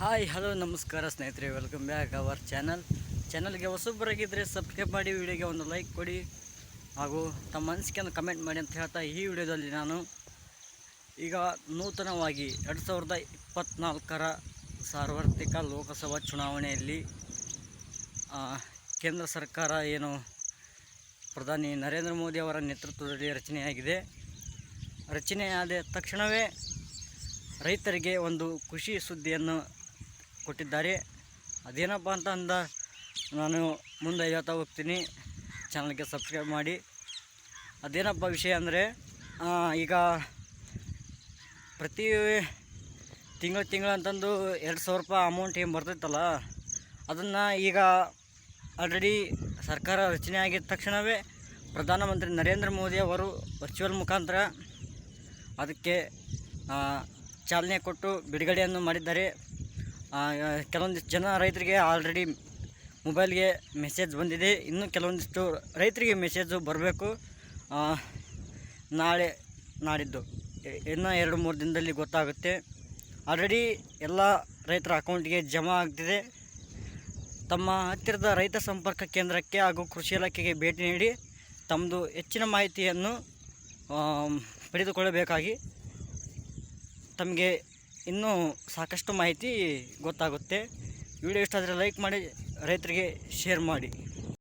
Hi, hello, ನಮಸ್ಕಾರ ಸ್ನೇಹಿತರೆ welcome back our channel ಚಾನಲ್ಗೆ ಹೊಸೊಬ್ಬರಾಗಿದ್ದರೆ ಸಬ್ಸ್ಕ್ರೈಬ್ ಮಾಡಿ ವಿಡಿಯೋಗೆ ಒಂದು ಲೈಕ್ ಕೊಡಿ ಹಾಗೂ ತಮ್ಮ ಅನಿಸಿಕೆಯನ್ನು ಕಮೆಂಟ್ ಮಾಡಿ ಅಂತ ಹೇಳ್ತಾ ಈ ವಿಡಿಯೋದಲ್ಲಿ ನಾನು ಈಗ ನೂತನವಾಗಿ ಎರಡು ಸಾವಿರದ ಇಪ್ಪತ್ತ್ನಾಲ್ಕರ ಸಾರ್ವತ್ರಿಕ ಲೋಕಸಭಾ ಚುನಾವಣೆಯಲ್ಲಿ ಕೇಂದ್ರ ಸರ್ಕಾರ ಏನು ಪ್ರಧಾನಿ ನರೇಂದ್ರ ಮೋದಿ ಅವರ ನೇತೃತ್ವದಲ್ಲಿ ರಚನೆಯಾಗಿದೆ. ರಚನೆಯಾದ ತಕ್ಷಣವೇ ರೈತರಿಗೆ ಒಂದು ಖುಷಿ ಸುದ್ದಿಯನ್ನು ಕೊಟ್ಟಿದ್ದಾರೆ. ಅದೇನಪ್ಪ ಅಂತ ಅಂದ ನಾನು ಮುಂದೆ ಹೇಳ್ತಾ ಹೋಗ್ತೀನಿ. ಚಾನಲ್ಗೆ ಸಬ್ಸ್ಕ್ರೈಬ್ ಮಾಡಿ. ಅದೇನಪ್ಪ ವಿಷಯ ಅಂದರೆ ಈಗ ಪ್ರತಿ ತಿಂಗಳು ತಿಂಗಳು ಅಂತಂದು ಎರಡು ಸಾವಿರ ರೂಪಾಯಿ ಅಮೌಂಟ್ ಏನು ಬರ್ತೈತಲ್ಲ, ಅದನ್ನು ಈಗ ಆಲ್ರೆಡಿ ಸರ್ಕಾರ ರಚನೆ ಆಗಿದ ತಕ್ಷಣವೇ ಪ್ರಧಾನಮಂತ್ರಿ ನರೇಂದ್ರ ಮೋದಿ ಅವರು ವರ್ಚುವಲ್ ಮುಖಾಂತರ ಅದಕ್ಕೆ ಚಾಲನೆ ಕೊಟ್ಟು ಬಿಡುಗಡೆಯನ್ನು ಮಾಡಿದ್ದಾರೆ. ಕೆಲವೊಂದಿಷ್ಟು ಜನ ರೈತರಿಗೆ ಆಲ್ರೆಡಿ ಮೊಬೈಲ್ಗೆ ಮೆಸೇಜ್ ಬಂದಿದೆ. ಇನ್ನು ಕೆಲವೊಂದಿಷ್ಟು ರೈತರಿಗೆ ಮೆಸೇಜು ಬರಬೇಕು. ನಾಳೆ, ನಾಡಿದ್ದು. ಇನ್ನೂ ಎರಡು ಮೂರು ದಿನದಲ್ಲಿ ಗೊತ್ತಾಗುತ್ತೆ. ಆಲ್ರೆಡಿ ಎಲ್ಲ ರೈತರ ಅಕೌಂಟ್ಗೆ ಜಮಾ ಆಗ್ತಿದೆ. ತಮ್ಮ ಹತ್ತಿರದ ರೈತ ಸಂಪರ್ಕ ಕೇಂದ್ರಕ್ಕೆ ಹಾಗೂ ಕೃಷಿ ಇಲಾಖೆಗೆ ಭೇಟಿ ನೀಡಿ ತಮ್ಮದು ಹೆಚ್ಚಿನ ಮಾಹಿತಿಯನ್ನು ಪಡೆದುಕೊಳ್ಳಬೇಕಾಗಿ ತಮಗೆ ಇನ್ನೂ ಸಾಕಷ್ಟು ಮಾಹಿತಿ ಗೊತ್ತಾಗುತ್ತೆ. ವಿಡಿಯೋ ಇಷ್ಟ ಆದರೆ ಲೈಕ್ ಮಾಡಿ ರೈತರಿಗೆ ಶೇರ್ ಮಾಡಿ.